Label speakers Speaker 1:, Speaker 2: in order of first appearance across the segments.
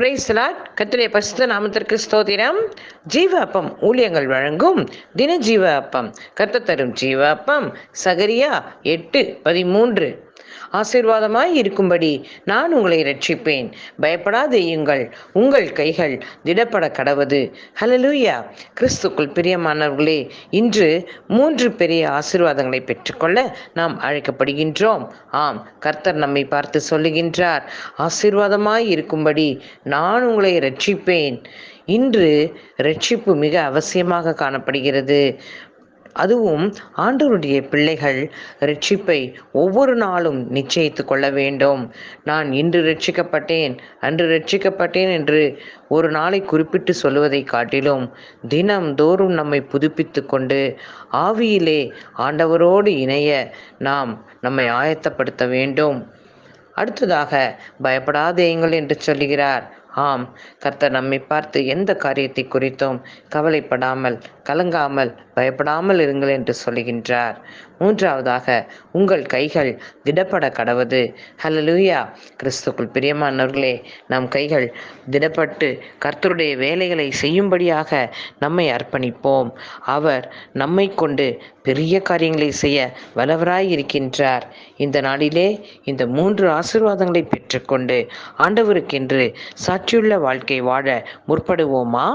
Speaker 1: பிரைஸ்லாட் கத்திரிய பசுத்த நாமத்திற்கு ஸ்தோதிரம் ஜீவ அப்பம் ஊழியங்கள் வழங்கும் தின ஜீவ அப்பம் கத்த தரும் ஜீவ அப்பம் சகரியா எட்டு பதிமூன்று. ஆசீர்வாதமாய் இருக்கும்படி நான் உங்களை ரட்சிப்பேன் பயப்படாதேயுங்கள். உங்கள் கைகள் திடப்பட கடவது. ஹலலூயா கிறிஸ்துக்குள் பிரியமானவர்களே இன்று மூன்று பெரிய ஆசீர்வாதங்களை பெற்றுக்கொள்ள நாம் அழைக்கப்படுகின்றோம். ஆம் கர்த்தர் நம்மை பார்த்து சொல்லுகின்றார் ஆசீர்வாதமாய் இருக்கும்படி நான் உங்களை ரட்சிப்பேன் இன்று ரட்சிப்பு மிக அவசியமாக காணப்படுகிறது. அதுவும் ஆண்டவருடைய பிள்ளைகள் ரட்சிப்பை ஒவ்வொரு நாளும் நிச்சயித்து கொள்ள வேண்டும். நான் இன்று ரட்சிக்கப்பட்டேன் அன்று ரட்சிக்கப்பட்டேன் என்று ஒரு நாளை குறிப்பிட்டு சொல்வதை காட்டிலும் தினம் தோறும் நம்மை புதுப்பித்து கொண்டு ஆவியிலே ஆண்டவரோடு இணைய நாம் நம்மை ஆயத்தப்படுத்த வேண்டும். அடுத்ததாக பயப்படாதேங்கள் என்று சொல்லுகிறார். ஆம் கர்த்தர் நம்மை பார்த்து எந்த காரியத்தை குறித்தும் கவலைப்படாமல் கலங்காமல் பயப்படாமல் இருங்கள் என்று சொல்லுகின்றார். மூன்றாவதாக உங்கள் கைகள் திடப்பட கடவது. ஹலலூயா கிறிஸ்துக்குள் பிரியமானவர்களே நம் கைகள் திடப்பட்டு கர்த்தருடைய வேலைகளை செய்யும்படியாக நம்மை அர்ப்பணிப்போம். அவர் நம்மை கொண்டு பெரிய காரியங்களை செய்ய வல்லவராய் இருக்கின்றார். இந்த நாளிலே இந்த மூன்று ஆசிர்வாதங்களை பெற்றுக்கொண்டு ஆண்டவருக்கென்று சாட்சியுள்ள வாழ்க்கை வாழ முற்படுவோமா?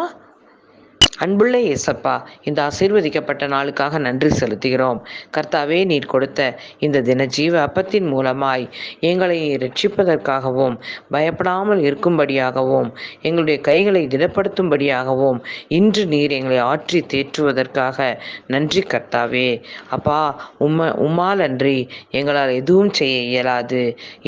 Speaker 1: அன்புள்ள இயேசப்பா இந்த ஆசீர்வதிக்கப்பட்ட நாளுக்காக நன்றி செலுத்துகிறோம். கர்த்தாவே நீர் கொடுத்த இந்த தின ஜீவ அப்பத்தின் மூலமாய் எங்களை ரட்சிப்பதற்காகவும் பயப்படாமல் இருக்கும்படியாகவும் எங்களுடைய கைகளை திடப்படுத்தும்படியாகவும் இன்று நீர் எங்களை ஆற்றி தேற்றுவதற்காக நன்றி கர்த்தாவே. அப்பா உம்ம உம்மால் அன்றி எங்களால் எதுவும் செய்ய இயலாது.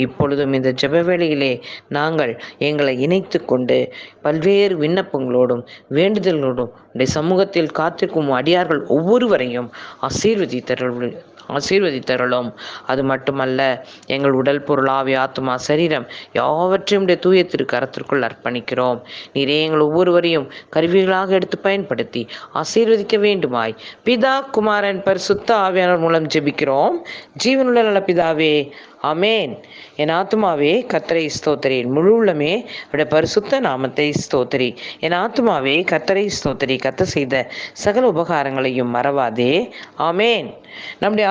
Speaker 1: இப்பொழுதும் இந்த ஜெபவேளையிலே நாங்கள் எங்களை இணைத்து கொண்டு பல்வேறு விண்ணப்பங்களோடும் வேண்டுதல்களோடும் உடைய சமூகத்தில் காத்திருக்கும் அடியார்கள் ஒவ்வொருவரையும் ஆசீர்வதித்தருள் ஆசீர்வதித்தருளும். அது மட்டுமல்ல எங்கள் உடல் பொருளாவி ஆத்மா சரீரம் யாவற்றையும் உடைய தூய திருக்கரத்திற்குள் அர்ப்பணிக்கிறோம். நீரே எங்கள் ஒவ்வொருவரையும் கருவிகளாக எடுத்து பயன்படுத்தி ஆசீர்வதிக்க வேண்டுமாய். பிதா குமாரன் பரிசுத்த ஆவியானவர் மூலம் ஜெபிக்கிறோம். ஜீவனுள்ள நல்ல பிதாவே அமேன் என் ஆத்மாவே கத்தரை ஸ்தோத்திரி. முழு உள்ளமே அவருடைய பரிசுத்த நாமத்தை ஸ்தோத்திரி. என் ஆத்மாவே கத்தரை ஸ்தோத்திரி. கத்த செய்த சகல உபகாரங்களையும் மறவாதே. ஆமேன். நம்முடைய